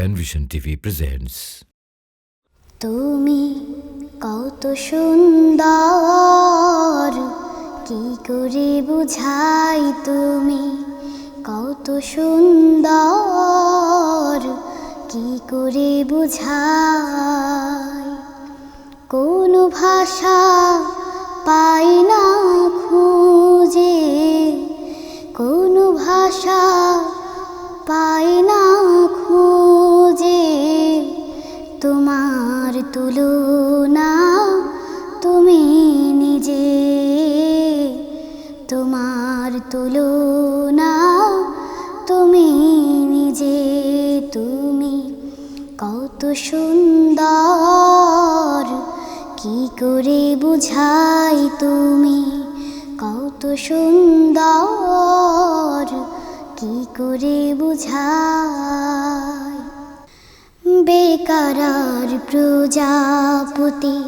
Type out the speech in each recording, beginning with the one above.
Penvision TV presents. তুমি কত সুন্দর, কি করে বুঝাই তুমি কত সুন্দর, কি করে বুঝাই কোন ভাষা পাই না তোমার তুলনা তুমি নিজে, তোমার তুলনা তুমি নিজে, তুমি কত সুন্দর। কি করে বুঝাই তুমি কত সুন্দর? কি করে বুঝাই বেকারার প্রজাপতি,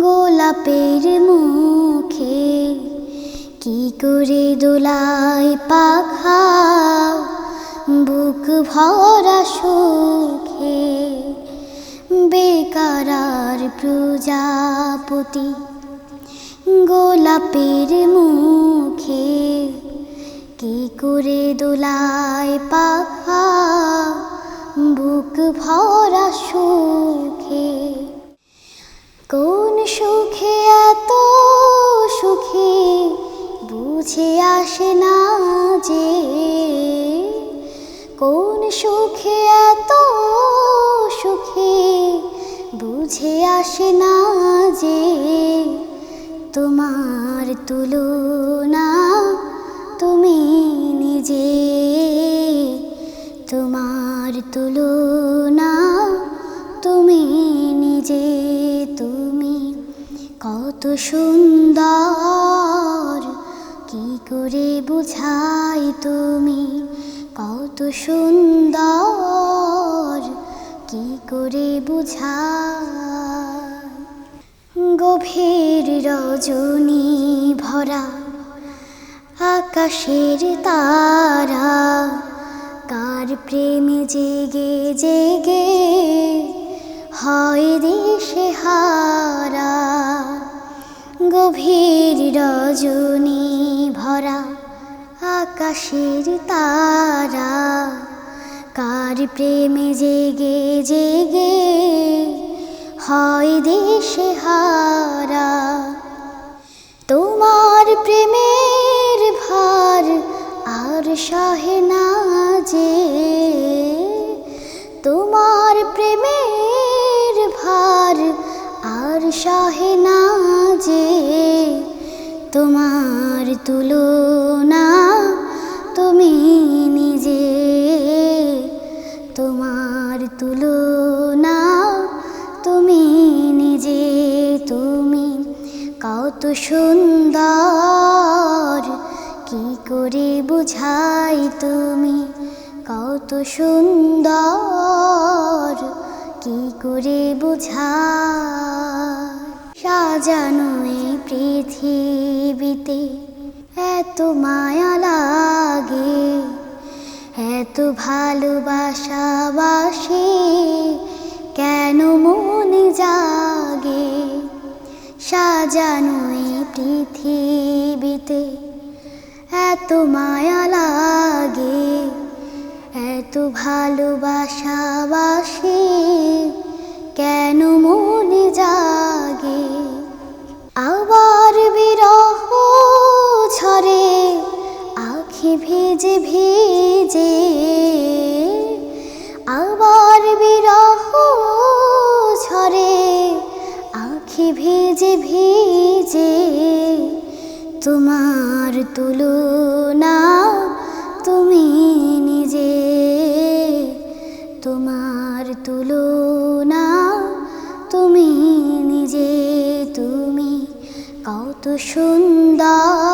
গোলাপের মুখে কি করে দোলায় পাখা, বুক ভরা সুখে? বেকারার প্রজাপতি, গোলাপের মুখে কি করে দোলায় পাখা? বুক ভরা সুখে। কোন সুখে এত সুখে বুঝে আসে না যে, কোন সুখে এত সুখে বুঝে আসে না যে, তোমার তুলনা কত সুন্দর। কি করে বুঝাই তুমি? কত সুন্দর। কি করে বুঝাই? গভীর রজনী ভরা আকাশের তারা। কার প্রেমে জেগে জেগে হয় দেশে হারা। গভীর রজনী ভরা আকাশের তারা। কার প্রেমে জেগে জেগে হয় দেশে হারা। তোমার প্রেমের ভার আর সহে না যে তোমার তুলনা তুমি নিজে, তোমার তুলনা তুমি নিজে, তুমি কত সুন্দর। কি করে বুঝাই তুমি কত সুন্দর? কি করে বুঝাই সাজানো এই পৃথিবীতে এত মায়া লাগে, এত ভালোবাসা বাসে কেন মনে জাগে? সাজানো এই পৃথিবীতে এত মায়া লাগে, এত ভালোবাসা বাসে কেন মনে জাগে? আখি ভিজে ভিজে আবার বিরহ ঝরে, আখি ভিজে ভিজে তোমার তুলনা তুমি নিজে, তোমার তুলনা তুমি নিজে, তুমি কত সুন্দর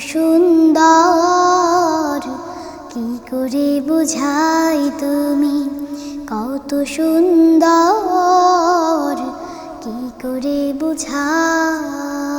সুন্দর। কি করে বুঝাই তুমি? কত সুন্দর। কি করে বুঝাই